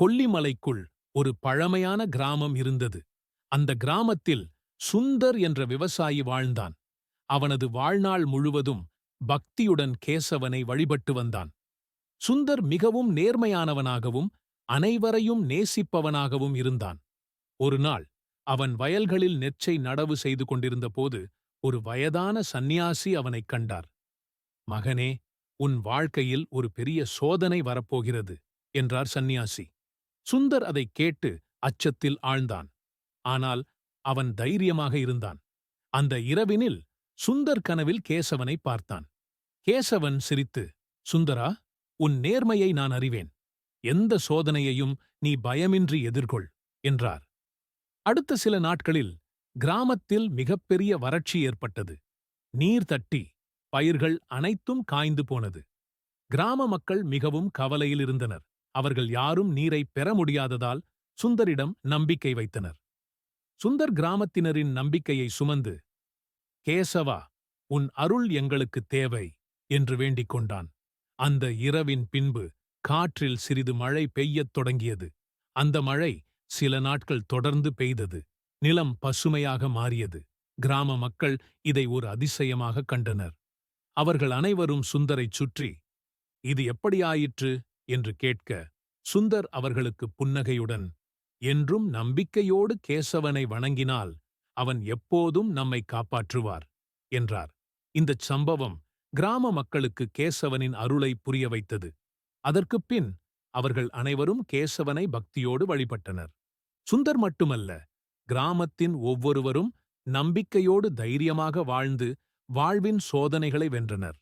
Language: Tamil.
கொல்லிமலைக்குள் ஒரு பழமையான கிராமம் இருந்தது. அந்த கிராமத்தில் சுந்தர் என்ற விவசாயி வாழ்ந்தான். அவனது வாழ்நாள் முழுவதும் பக்தியுடன் கேசவனை வழிபட்டு வந்தான். சுந்தர் மிகவும் நேர்மையானவனாகவும் அனைவரையும் நேசிப்பவனாகவும் இருந்தான். ஒருநாள் அவன் வயல்களில் நெச்சை நடவு செய்து கொண்டிருந்தபோது ஒரு வயதான சந்நியாசி அவனைக் கண்டார். மகனே உன் வாழ்க்கையில் ஒரு பெரிய சோதனை வரப்போகிறது என்றார் சந்நியாசி. சுந்தர் அதைக் கேட்டு அச்சத்தில் ஆழ்ந்தான். ஆனால் அவன் தைரியமாக இருந்தான். அந்த இரவினில் சுந்தர் கனவில் கேசவனை பார்த்தான். கேசவன் சிரித்து சுந்தரா உன் நேர்மையை நான் அறிவேன். எந்த சோதனையையும் நீ பயமின்றி எதிர்கொள் என்றார். அடுத்த சில நாட்களில் கிராமத்தில் மிகப்பெரிய வறட்சி ஏற்பட்டது. நீர் தட்டி பயிர்கள் அனைத்தும் காய்ந்து போனது. கிராம மக்கள் மிகவும் கவலையில் இருந்தனர். அவர்கள் யாரும் நீரை பெற முடியாததால் சுந்தரிடம் நம்பிக்கை வைத்தனர். சுந்தர் கிராமத்தினரின் நம்பிக்கையை சுமந்து கேசவா உன் அருள் எங்களுக்கு தேவை என்று வேண்டிக் கொண்டான். அந்த இரவின் பின்பு காற்றில் சிறிது மழை பெய்யத் தொடங்கியது. அந்த மழை சில நாட்கள் தொடர்ந்து பெய்தது. நிலம் பசுமையாக மாறியது. கிராம மக்கள் இதை ஒரு அதிசயமாக கண்டனர். அவர்கள் அனைவரும் சுந்தரைச் சுற்றி இது எப்படி ஆயிற்று என்று கேட்க சுந்தர் அவர்களுக்கு புன்னகையுடன் என்றும் நம்பிக்கையோடு கேசவனை வணங்கினால் அவன் எப்போதும் நம்மை காப்பாற்றுவார் என்றார். இந்தச் சம்பவம் கிராம மக்களுக்கு கேசவனின் அருளை புரிய வைத்தது. அதற்குப் பின் அவர்கள் அனைவரும் கேசவனை பக்தியோடு வழிபட்டனர். சுந்தர் மட்டுமல்ல கிராமத்தின் ஒவ்வொருவரும் நம்பிக்கையோடு தைரியமாக வாழ்ந்து வாழ்வின் சோதனைகளை வென்றனர்.